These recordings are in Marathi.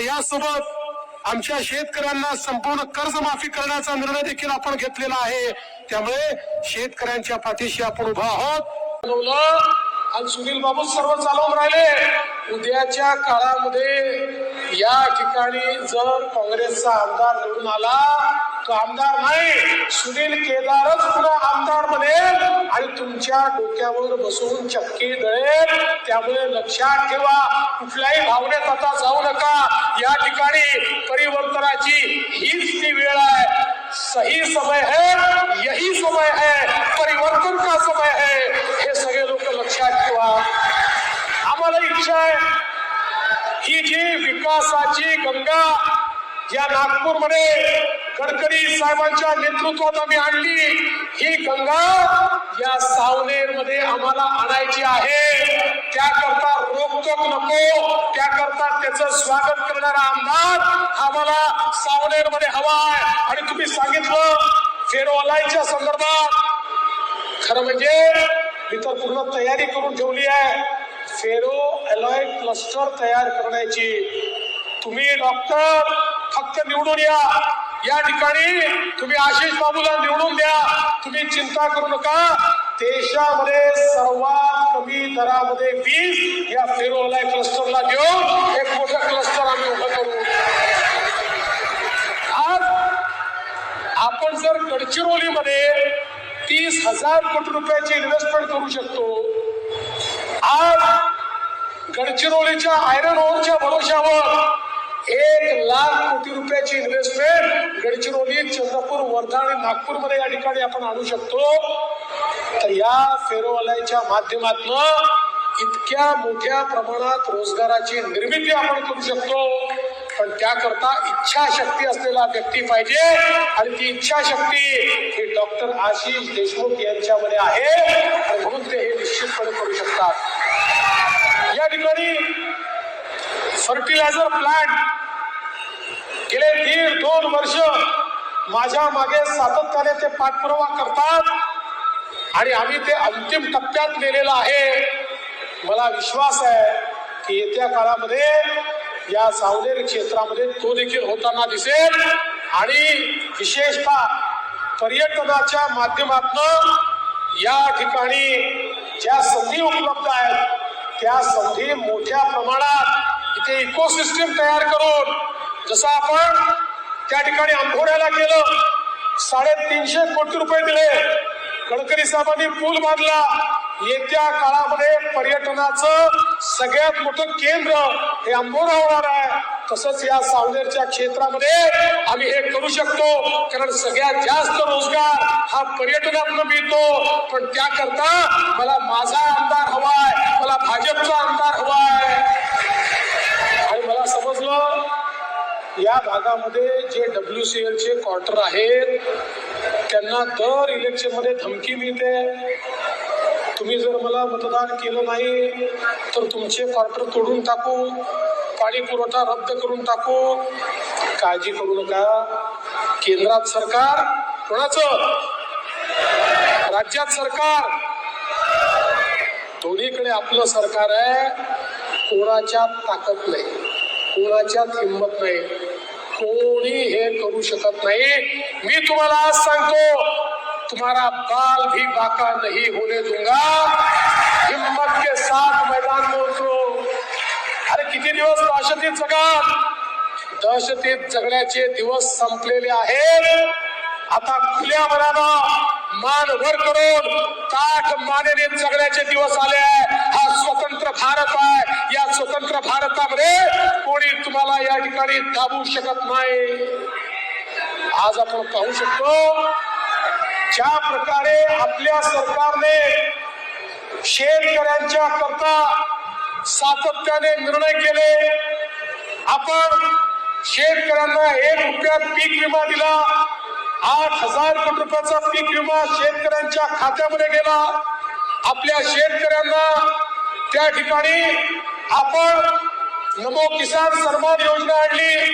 आणि यासोबत आमच्या शेतकऱ्यांना संपूर्ण कर्जमाफी करण्याचा निर्णय देखील आपण घेतलेला आहे. त्यामुळे शेतकऱ्यांच्या पाठीशी आपण उभा आहोत. आणि सुनील बाबू सर्व चालवून राहिले. उद्याच्या काळामध्ये या ठिकाणी जर काँग्रेसचा आमदार निवडून आला तो आमदार नाही सुनील केदारच पुन्हा आमदार बनेल आणि तुमच्या डोक्यावर बसून चक्की दळेल. त्यामुळे लक्षात ठेवा कुठल्याही भावनेत आता जाऊ नका या ठिकाणी परिवर्तनाची हीच ती वेळ आहे सही समय है यही समय है परिवर्तन का समय है हे सगळे लोक लक्षात ठेवा आम्हाला इच्छा आहे ही जी विकासाची गंगा या नागपूरमध्ये गडकरी साहेबांच्या नेतृत्वात आम्ही आणली. ही गंगा या सावनेरमध्ये आम्हाला आणायची आहे. त्याकरता रोकटोक नको त्याकरता त्याचं स्वागत करणारा आमदार आम्हाला सावनेरमध्ये हवा आहे. आणि तुम्ही सांगितलं फेरवालाईच्या संदर्भात. खरं म्हणजे मी तर पूर्ण तयारी करून ठेवली आहे. फेरो अलॉय क्लस्टर तयार करण्याची. तुम्ही डॉक्टर फक्त निवडून या. या ठिकाणी तुम्ही आशिष बाबूला निवडून द्या. तुम्ही चिंता करू नका. देशामध्ये सर्वात कमी दरामध्ये वीज या फेरोलाय क्लस्टरला घेऊन एक मोठं क्लस्टर आम्ही उभं करू. आज आपण जर गडचिरोलीमध्ये तीस हजार कोटी रुपयाची इन्व्हेस्टमेंट करू शकतो. आज गडचिरोलीच्या आयरन ओरच्या भरोशावर एक लाख कोटी रुपयाची इन्व्हेस्टमेंट गडचिरोली चंद्रपूर वर्धा आणि नागपूरमध्ये या ठिकाणी आपण आणू शकतो. तर या फेरोवाल्याच्या माध्यमातून इतक्या मोठ्या प्रमाणात रोजगाराची निर्मिती आपण करू शकतो. पण त्याकरता इच्छाशक्ती असलेला व्यक्ती पाहिजे आणि ती इच्छाशक्ती ही डॉक्टर आशिष देशमुख यांच्यामध्ये आहे आणि म्हणून ते हे निश्चितपणे करू शकतात. या ठिकाणी फर्टिलायझर प्लांट दीड दोन वर्ष माझ्या मागे सातत्याने ते पाठपुरावा करतात आणि आम्ही ते अंतिम टप्प्यात नेलेलं आहे. मला विश्वास आहे की येत्या काळामध्ये या सावनेर क्षेत्रामध्ये तो देखील होताना दिसेल. आणि विशेषतः पर्यटनाच्या माध्यमातून या ठिकाणी ज्या संधी उपलब्ध आहेत त्या संधी मोठ्या प्रमाणात इथे इकोसिस्टीम तयार करून जसं आपण त्या ठिकाणी आंबोड्याला केलं साडेतीनशे कोटी रुपये दिले. गडकरी साहेबांनी पूल बांधला. येत्या काळामध्ये पर्यटनाचं सगळ्यात मोठं केंद्र हे आंबोरा होणार आहे. तसंच या सावनेरच्या क्षेत्रामध्ये आम्ही हे करू शकतो. कारण सगळ्यात जास्त रोजगार हा पर्यटनातून मिळतो. पण त्याकरता मला माझा आमदार हवाय मला भाजपचा आमदार हवाय. आणि मला समजलं या भागामध्ये जे डब्ल्यू सी एलचे क्वार्टर आहेत त्यांना दर इलेक्शनमध्ये धमकी मिळते. तुम्ही जर मला मतदान केलं नाही तर तुमचे क्वार्टर तोडून टाकू पाणी पुरवठा रद्द करून टाकू. काळजी करू नका. केंद्रात सरकार कोणाचं? राज्यात सरकार. दोन्हीकडे आपलं सरकार आहे. कोणाच्या ताकद नाही. कोणाच्यात हिंमत नाही. कोणी हे करू शकत नाही. मी तुम्हाला आज सांगतो तुम्हारा बाल भी बाका नहीं होने दूंगा. हिम्मत के साथ मैदान में उतरो अरे किती दिवस दहशतीत जगाल? दहशतीत जगण्याचे दिवस संपलेले आहेत. आता खुल्या मनानं मान वर करून ताठ मानेने जगण्याचे दिवस आले आहे स्वतंत्र भारत आहे. या स्वतंत्र भारतामध्ये कोणी तुम्हाला या ठिकाणी थांबू शकत नाही. आज आपण पाहू शकतो ज्या प्रकारे आपल्या सरकारने शेतकऱ्यांच्या करता सातत्याने निर्णय केले. आपण शेतकऱ्यांना एक रुपयात पीक विमा दिला. आठ हजार कोटी रुपयाचा पीक विमा शेतकऱ्यांच्या खात्यामध्ये गेला. आपल्या शेतकऱ्यांना त्या ठिकाणी आपण नमो किसान सन्मान योजना आणली.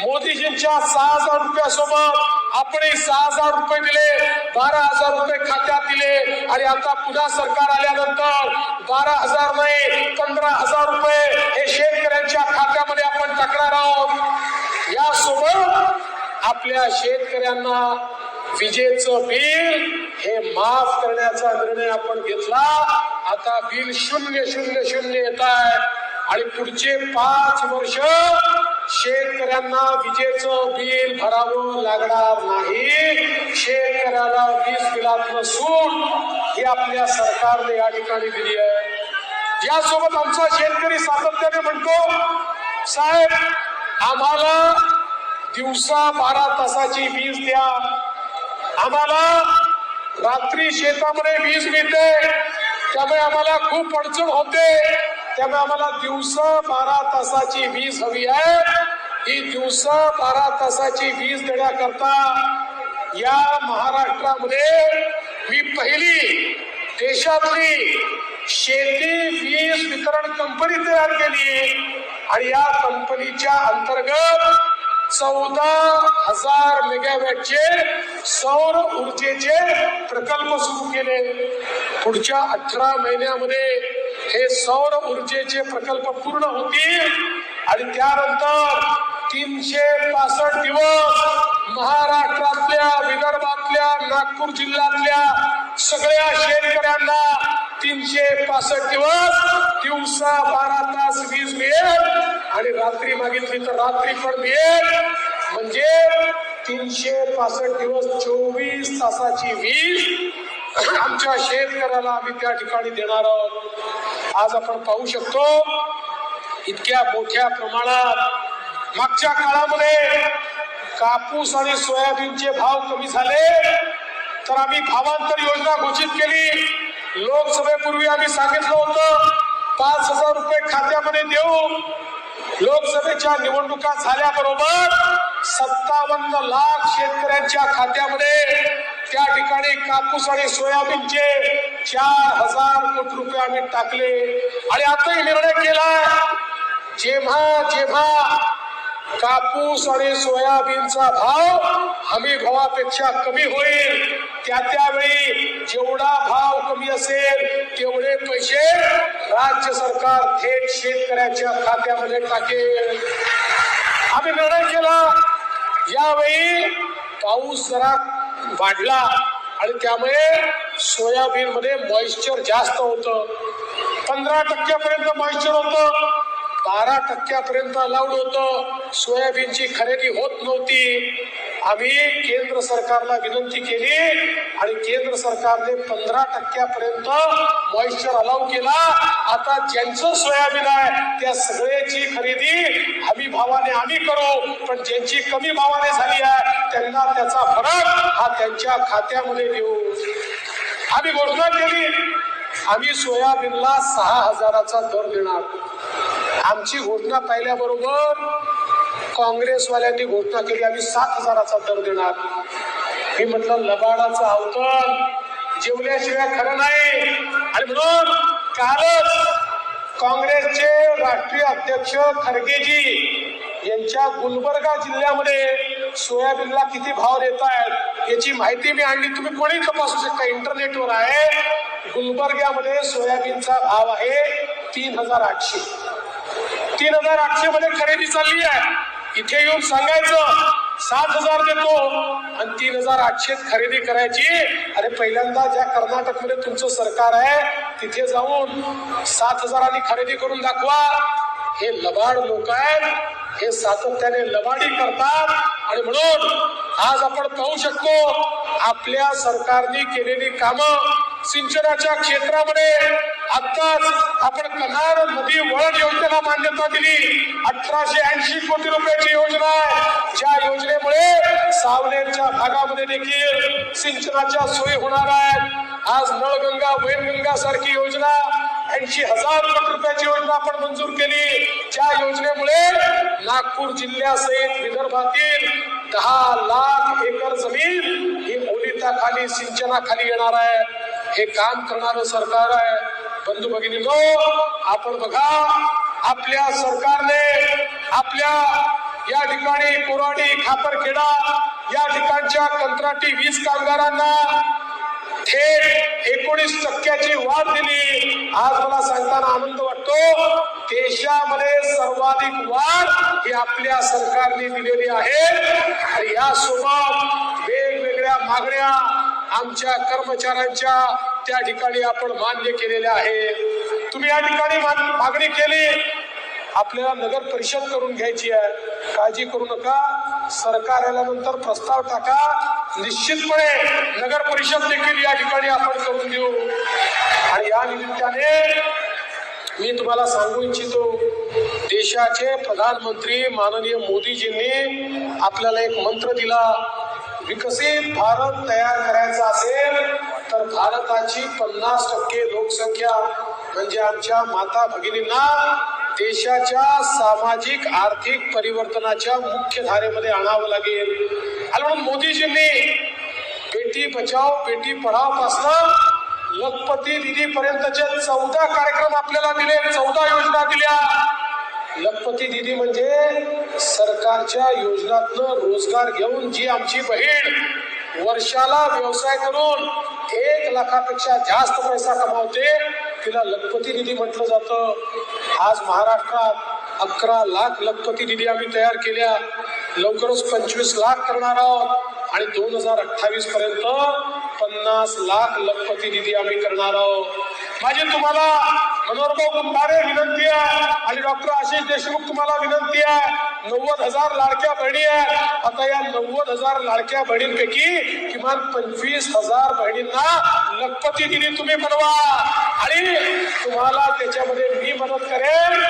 मोदीजींच्या सहा हजार रुपयासोबत आपण सहा हजार रुपये दिले बारा हजार रुपये खात्यात दिले. आणि आता पुन्हा सरकार आल्यानंतर बारा हजार नाही पंधरा हजार रुपये हे शेतकऱ्यांच्या खात्यामध्ये आपण टाकणार आहोत. यासोबत आपल्या शेतकऱ्यांना विजेचं बिल हे माफ करण्याचा निर्णय आपण घेतला. आता बिल शून्य शून्य शून्य येत आहे. आणि पुढचे पाच वर्ष शेतकऱ्यांना विजेचं बिल भरावं लागणार नाही. शेतकऱ्याला वीज बिलातलं सूट ही आपल्या सरकारने या ठिकाणी दिली आहे. यासोबत आमचा शेतकरी सातत्याने म्हणतो साहेब आम्हाला दिवसा बारा तासाची वीज द्या. आम्हाला रात्री शेतामध्ये वीज मिळते. त्यामुळे आम्हाला खूप अडचण होते. त्यामुळे आम्हाला दिवस बारा तासाची वीज हवी आहे. ही दिवस बारा तासाची वीज देण्याकरता या महाराष्ट्रामध्ये मी पहिली देशातली शेती वीज वितरण कंपनी तयार केली आणि या कंपनीच्या अंतर्गत चौदा हजार मेगावॅटचे सौर ऊर्जेचे प्रकल्प सुरू केले. पुढच्या अठरा महिन्यामध्ये हे सौर ऊर्जेचे प्रकल्प पूर्ण होतील. आणि त्यानंतर तीनशे पासष्ट दिवस महाराष्ट्रातल्या विदर्भातल्या नागपूर जिल्ह्यातल्या सगळ्या शेतकऱ्यांना तीनशे पासष्ट दिवस दिवसा बारा तास वीज मिळेल. आणि रात्री मागितली तर रात्री पण मिळेल म्हणजे तीनशे पासष्ट दिवस चोवीस तासाची वीज आमच्या शेतकऱ्याला आम्ही त्या ठिकाणी देणार आहोत. आज आपण पाहू शकतो इतक्या मोठ्या प्रमाणात मागच्या काळामध्ये कापूस आणि सोयाबीनचे भाव कमी झाले. तर आम्ही भावांतर योजना घोषित केली. लोकसभेपूर्वी आम्ही सांगितलं होतं पाच हजार रुपये खात्यामध्ये देऊ. लोकसभेच्या निवडणुका झाल्याबरोबर सत्तावन्न लाख शेतकऱ्यांच्या खात्यामध्ये त्या ठिकाणी कापूस आणि सोयाबीनचे चार हजार कोटी रुपये आम्ही टाकले. आणि आताही निर्णय केला. जेव्हा जेव्हा कापूस आणि सोयाबीनचा भाव हमी भावापेक्षा कमी होईल. त्या त्यावेळी जेवढा भाव कमी असेल तेवढे पैसे राज्य सरकार थेट शेतकऱ्याच्या खात्यामध्ये टाकेल. आम्ही निर्णय केला. यावेळी पाऊस जरा वाढला आणि त्यामुळे सोयाबीन मध्ये मॉइश्चर जास्त होतं. पंधरा टक्क्यापर्यंत मॉइश्चर होतं. बारा टक्क्यापर्यंत अलाउड होतं. सोयाबीनची खरेदी होत नव्हती. आम्ही केंद्र सरकारला विनंती केली आणि केंद्र सरकारने पंधरा टक्क्यापर्यंत मॉइश्चर अलाव केला. आता ज्यांचं सोयाबीन आहे त्या सगळ्याची खरेदी हमी भावाने आम्ही करू. पण ज्यांची कमी भावाने झाली आहे त्यांना त्याचा फरक हा त्यांच्या खात्यामध्ये देऊ. आम्ही घोषणा केली. आम्ही सोयाबीनला सहा हजाराचा दर देणार. आमची घोषणा पाहिल्याबरोबर काँग्रेसवाल्यांनी घोषणा केली आम्ही सात हजाराचा दर देणार. मी म्हटलं लबाडाचं अवतन जेवल्याशिवाय खरं नाही. आणि म्हणून कालच काँग्रेसचे राष्ट्रीय अध्यक्ष खरगेजी यांच्या गुलबर्गा जिल्ह्यामध्ये सोयाबीनला किती भाव देत आहेत याची माहिती मी आणली. तुम्ही कोणी तपासू शकता इंटरनेटवर आहे. गुलबर्ग्यामध्ये सोयाबीनचा भाव आहे तीन हजार आठशे. तीन हजार आठशे मध्ये खरेदी चालली आहे. इथे येऊन सांगायचं सात हजार देतो आणि तीन हजार आठशे खरेदी करायची. अरे पहिल्यांदा ज्या कर्नाटकमध्ये तुमचं सरकार आहे तिथे जाऊन सात हजारांनी खरेदी करून दाखवा. हे लबाड लोक आहेत हे सातत्याने लबाडी करतात. आणि म्हणून आज आपण पाहू शकतो आपल्या सरकारने केलेली कामं सिंचनाच्या क्षेत्रामध्ये आताच आपण कन्हार नदी वळण योजनेला मान्यता दिली. अठराशे ऐंशी कोटी रुपयाची योजना आहे. ज्या योजनेमुळे सावनेरच्या भागामध्ये देखील सिंचनाच्या सोयी होणार आहेत. आज नळगंगा वैनगंगा सारखी योजना ऐंशी हजार कोटी रुपयाची योजना आपण मंजूर केली. ज्या योजनेमुळे नागपूर जिल्ह्यासहित विदर्भातील दहा लाख एकर जमीन ही ओलिताखाली सिंचनाखाली येणार आहे. हे काम करणारं सरकार आहे. बंधू भगिनीनो आपण बघा आपल्या सरकारने आपल्या या ठिकाणी कोराडी खापरखेडा या ठिकाणच्या कंत्राटी वीज कामगारांना थेट एकोणीस टक्क्याची वाढ दिली. आज मला सांगताना आनंद वाटतो देशामध्ये सर्वाधिक वाढ ही आपल्या सरकारने दिलेली आहे. आणि यासोबत वेगवेगळ्या मागण्या आमच्या कर्मचाऱ्यांच्या त्या ठिकाणी आपण मान्य केलेल्या आहे. तुम्ही या ठिकाणी मा- मागणी केली. आपल्याला नगर परिषद करून घ्यायची आहे. काळजी करू नका. सरकार आल्यानंतर प्रस्ताव टाका. निश्चितपणे नगर परिषद देखील या ठिकाणी आपण करून देऊ. आणि या निमित्ताने मी तुम्हाला सांगू इच्छितो देशाचे प्रधानमंत्री माननीय मोदीजींनी आपल्याला एक मंत्र दिला. विकसित भारत तयार करायचा असेल तर भारताची पन्नास टक्के लोकसंख्या म्हणजे आमच्या माता भगिनींना देशाच्या सामाजिक आर्थिक परिवर्तनाच्या मुख्य धारेमध्ये आणावं लागेल. आणि म्हणून मोदीजींनी बेटी बचाव बेटी पढाव पासन लखपती दिदी पर्यंतचे चौदा कार्यक्रम आपल्याला दिले चौदा योजना दिल्या. लखपती दिदी म्हणजे सरकारच्या योजनातनं रोजगार घेऊन जी आमची बहीण वर्षाला व्यवसाय करून एक लाखापेक्षा जास्त पैसा कमावते. तिला लखपती निधी म्हटलं जातं. आज महाराष्ट्रात अकरा लाख लखपती निधी आम्ही तयार केल्या. लवकरच पंचवीस लाख करणार आहोत. आणि दोन हजार अठ्ठावीस पर्यंत पन्नास लाख लखपती निधी आम्ही करणार आहोत. माझी तुम्हाला मनोहरभाऊ कुंभारे विनंती आहे आणि डॉक्टर आशिष देशमुख तुम्हाला विनंती आहे. नव्वद हजार लाडक्या बहिणी आहेत. आता या नव्वद हजार लाडक्या बहिणींपैकी किमान पंचवीस हजार बहिणींना लखपती दिली तुम्ही बनवा. आणि तुम्हाला त्याच्यामध्ये मी मदत करेन.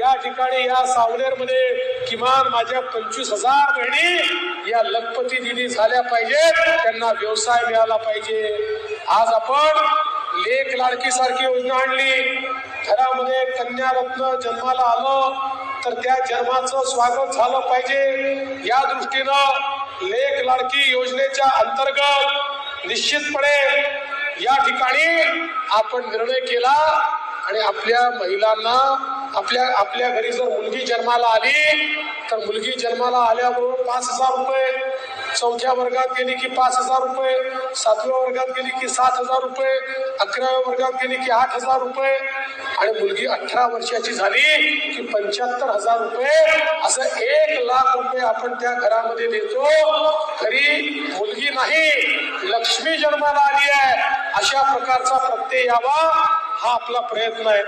या ठिकाणी या सावनेरमध्ये किमान माझ्या पंचवीस हजार बहिणी या लखपती दिदी झाल्या पाहिजेत. त्यांना व्यवसाय मिळाला पाहिजे. आज आपण लेख लाडकी सारखी योजना आणली. घरामध्ये कन्या रत्न जन्माला आलं. तर त्या जन्माचं स्वागत झालं पाहिजे. या दृष्टीनं लेख लाडकी योजनेच्या अंतर्गत निश्चितपणे या ठिकाणी आपण निर्णय केला आणि आपल्या महिलांना आपल्या आपल्या घरी जर मुलगी जन्माला आली तर मुलगी जन्माला आल्याबरोबर पाच हजार रुपये चौथ्या वर्गात गेली की पाच हजार रुपये सातव्या वर्गात गेली की सात हजार रुपये अकराव्या वर्गात गेली की आठ हजार रुपये. आणि मुलगी अठरा वर्षाची झाली की पंच्याहत्तर हजार रुपये. असं एक लाख रुपये आपण त्या घरामध्ये देतो. घरी मुलगी नाही लक्ष्मी जन्माला आली आहे. अशा प्रकारचा प्रत्यय यावा हा आपला प्रयत्न आहे.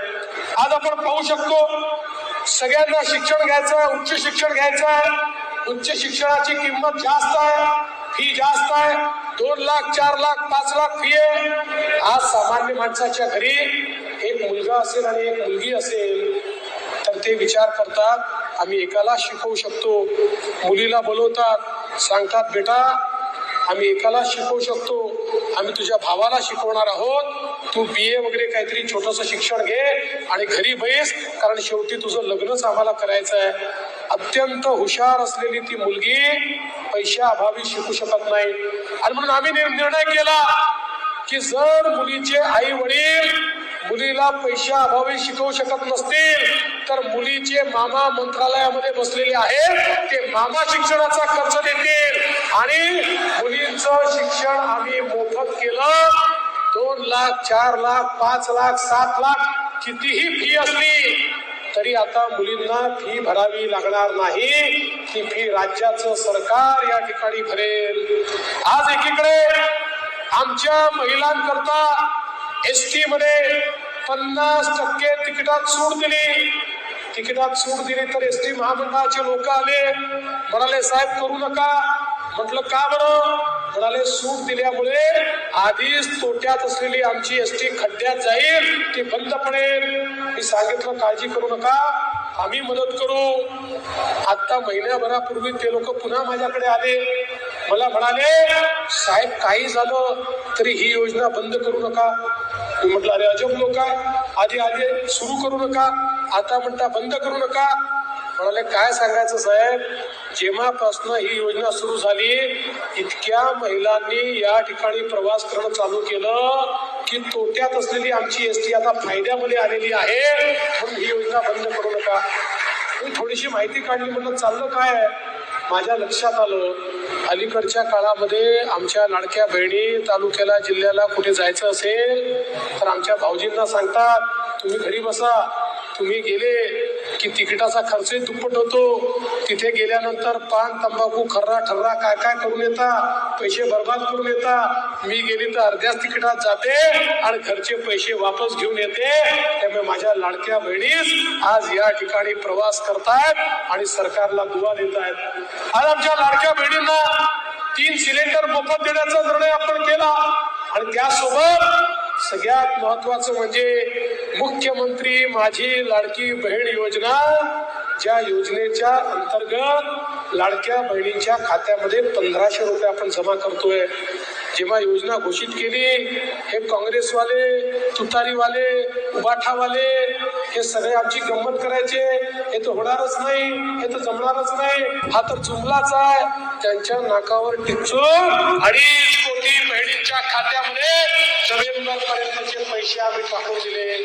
आज आपण पाहू शकतो सगळ्यांना शिक्षण घ्यायचं आहे उच्च शिक्षण घ्यायचं आहे. उच्च शिक्षणाची किंमत जास्त आहे फी जास्त आहे दोन लाख चार लाख पाच लाख फी आहे. आज सामान्य माणसाच्या घरी एक मुलगा असेल आणि एक मुलगी असेल तर ते विचार करतात आम्ही एकाला शिकवू शकतो. मुलीला बोलवतात सांगतात बेटा आम्ही एकाला शिकवू शकतो. आम्ही तुझ्या भावाला शिकवणार आहोत. तू बी ए वगैरे काहीतरी छोटस शिक्षण घे आणि घरी बैस कारण शेवटी तुझं लग्नच आम्हाला करायचं आहे. अत्यंत हुशार असलेली ती मुलगी पैशाअभावी शिकू शकत नाही. आणि म्हणून आम्ही निर्णय केला की जर मुलीचे आई वडील मुलीला पैशाअभावी शिकवू शकत नसतील तर मुलीचे मामा मंत्रालयामध्ये बसलेले आहेत ते मामा शिक्षणाचा खर्च देतील. आणि मुलींचं शिक्षण आम्ही मोफत केलं. दोन लाख चार लाख पाच लाख सात लाख कितीही फी असली तरी आता मुलींना फी भरावी लागणार नाही ती फी राज्याचं सरकार या ठिकाणी भरेल. आज एकीकडे आमच्या महिलांकरता एस टी मध्ये पन्नास टक्के तिकिटात सूट दिली. तिकिटात सूट दिली तर एस टी महामंडळाचे लोक आले. म्हणाले साहेब करू नका. म्हटलं का बरं? म्हणाले सूट दिल्यामुळे आधीच तोट्यात असलेली आमची एस टी खड्ड्यात जाईल ती बंद पडेल. मी सांगितलं काळजी करू नका. आम्ही मदत करू. आता महिन्याभरापूर्वी ते लोक पुन्हा माझ्याकडे आले. मला म्हणाले साहेब काही झालं तरी ही योजना बंद करू नका. मी म्हटलं अरे अजब लोक आधी आधी सुरू करू नका. आता म्हणता बंद करू नका. म्हणाले काय सांगायचं साहेब? जेव्हापासनं ही योजना सुरू झाली इतक्या महिलांनी या ठिकाणी प्रवास करणं चालू केलं की तोट्यात असलेली आमची एस टी आता फायद्यामध्ये आलेली आहे. म्हणून ही योजना बंद करू नका. मी थोडीशी माहिती काढली म्हणलं चाललं काय आहे? माझ्या लक्षात आलं अलीकडच्या काळामध्ये आमच्या लाडक्या बहिणी तालुक्याला जिल्ह्याला कुठे जायचं असेल तर आमच्या भाऊजींना सांगतात तुम्ही घरी बसा तुम्ही गेले की तिकिटाचा खर्चही दुप्पट होतो. तिथे गेल्यानंतर पान तंबाखू खर्रा ठर्रा काय काय करून येता? पैसे बर्बाद करून येता. मी गेली तर अर्ध्याच तिकिटात जाते आणि घरचे पैसे वापस घेऊन येते. त्यामुळे माझ्या लाडक्या बहिणीस आज या ठिकाणी प्रवास करतायत आणि सरकारला दुवा देत आहेत आज आमच्या लाडक्या बहिणींना तीन सिलेंडर मोफत देण्याचा निर्णय आपण केला. आणि त्यासोबत सगळ्यात महत्वाचं म्हणजे मुख्यमंत्री माझी लाडकी बहीण योजना ज्या योजनेच्या अंतर्गत लाडक्या बहिणींच्या खात्यामध्ये पंधराशे रुपये आपण जमा करतोय. जेव्हा योजना घोषित केली हे काँग्रेसवाले तुतारीवाले उबाठावाले हे सगळे आमची गंमत करायचे. हे तर होणारच नाही हे तर जमणारच नाही. हा तर जुमलाच आहे. त्यांच्या नाकावर टिचून अडीच कोटी बहिणींच्या खात्यामध्ये नोव्हेंबर पैसे आम्ही टाकून दिले.